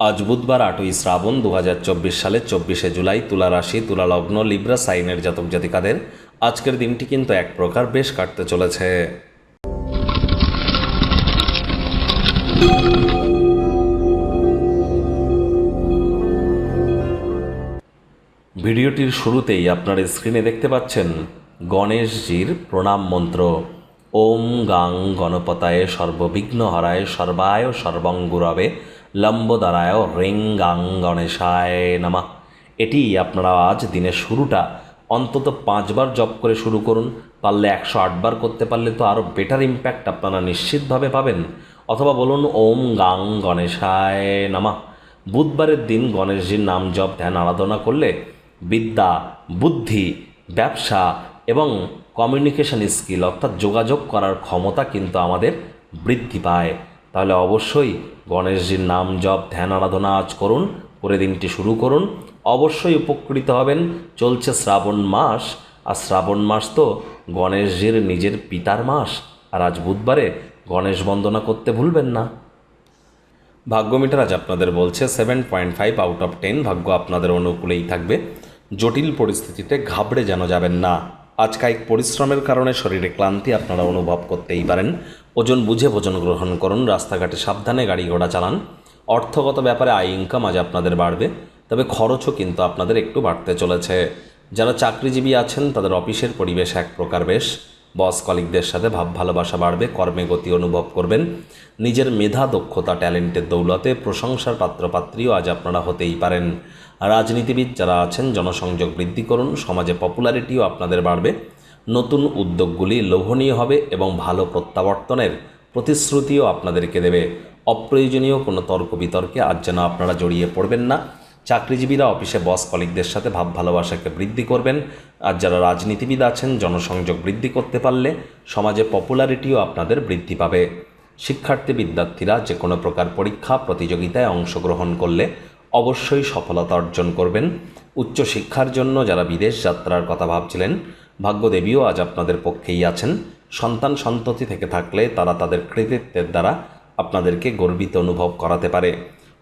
আজ বুধবার আটই শ্রাবণ দু হাজার চব্বিশ সালের চব্বিশে জুলাই তুলা রাশি, তুলা লগ্ন, লিব্রা, সাইনের জাতক জাতিকাদের আজকের দিনটি কিন্তু এক প্রকার বেশ কাটতে চলেছে। ভিডিওটির শুরুতেই আপনার স্ক্রিনে দেখতে পাচ্ছেন গণেশজির প্রণাম মন্ত্র। ওম গাং গণপতায় সর্ববিঘ্ন হরায় সর্বায় সর্বঙ্গুরবে লম্বদারায় গাং গণেশায় নামা। এটি আপনারা আজ দিনের শুরুটা। অন্তত পাঁচবার জপ করে শুরু করুন। পারলে একশো আটবার করতে পারলে তো আরও বেটার ইম্প্যাক্ট আপনারা নিশ্চিতভাবে পাবেন। অথবা বলুন, ওম গাং গণেশায় নামা। বুধবারের দিন গণেশজির নাম জপ, ধ্যান, আরাধনা করলে বিদ্যা, বুদ্ধি, ব্যবসা এবং কমিউনিকেশন স্কিল অর্থাৎ যোগাযোগ করার ক্ষমতা কিন্তু আমাদের বৃদ্ধি পায়। তাহলে অবশ্যই গণেশজির নাম জপ, ধ্যান, আরাধনা আজ করুন করে দিনটি শুরু করুন। অবশ্যই উপকৃত হবেন। চলছে শ্রাবণ মাস, আর শ্রাবণ মাস তো গণেশজির নিজের পিতার মাস, আর আজ বুধবারে গণেশ বন্দনা করতে ভুলবেন না। ভাগ্যমিটার আজ আপনাদের বলছে seven point five out of ten ভাগ্য আপনাদের অনুকূলেই থাকবে। জটিল পরিস্থিতিতে ঘাবড়ে যেন যাবেন না। আজ কায়িক পরিশ্রমের কারণে শরীরে ক্লান্তি আপনারা অনুভব করতেই পারেন। ওজন বুঝে ভোজন গ্রহণ করুন, রাস্তাঘাটে সাবধানে গাড়ি ঘোড়া চালান। অর্থগত ব্যাপারে আয় ইনকাম আজ আপনাদের বাড়বে, তবে খরচও কিন্তু আপনাদের একটু বাড়তে চলেছে। যারা চাকরিজীবী আছেন, তাদের অফিসের পরিবেশ এক প্রকার বেশ। বস কলিকদের সাথে ভাব ভালোবাসা বাড়বে, কর্মে গতি অনুভব করবেন। নিজের মেধা, দক্ষতা, ট্যালেন্টের দৌলতে প্রশংসার পাত্রপাত্রীও আজ আপনারা হতেই পারেন। রাজনীতিবিদ যারা আছেন, জনসংযোগ বৃদ্ধি করুন, সমাজে পপুলারিটিও আপনাদের বাড়বে। নতুন উদ্যোগগুলি লোভনীয় হবে এবং ভালো প্রত্যাবর্তনের প্রতিশ্রুতিও আপনাদেরকে দেবে। অপ্রয়োজনীয় কোনো তর্ক বিতর্কে আজ যেন আপনারা জড়িয়ে পড়বেন না। চাকরিজীবীরা অফিসে বস কলিকদের সাথে ভাব ভালোবাসাকে বৃদ্ধি করবেন। আর যারা রাজনীতিবিদ আছেন, জনসংযোগ বৃদ্ধি করতে পারলে সমাজে পপুলারিটিও আপনাদের বৃদ্ধি পাবে। শিক্ষার্থী, বিদ্যার্থীরা যে কোনো প্রকার পরীক্ষা, প্রতিযোগিতায় অংশগ্রহণ করলে অবশ্যই সফলতা অর্জন করবেন। উচ্চশিক্ষার জন্য যারা বিদেশ যাত্রার কথা ভাবছিলেন, ভাগ্যদেবীও আজ আপনাদের পক্ষেই আছেন। সন্তান সন্ততি থেকে থাকলে তারা তাদের কৃতিত্বের দ্বারা আপনাদেরকে গর্বিত অনুভব করাতে পারে।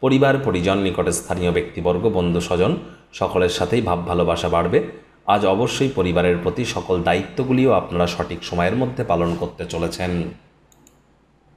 পরিবার, পরিজন, নিকটে স্থানীয় ব্যক্তিবর্গ, বন্ধু, স্বজন, সকলের সাথেই ভাব ভালোবাসা বাড়বে। আজ অবশ্যই পরিবারের প্রতি সকল দায়িত্বগুলিও আপনারা সঠিক সময়ের মধ্যে পালন করতে চলেছেন।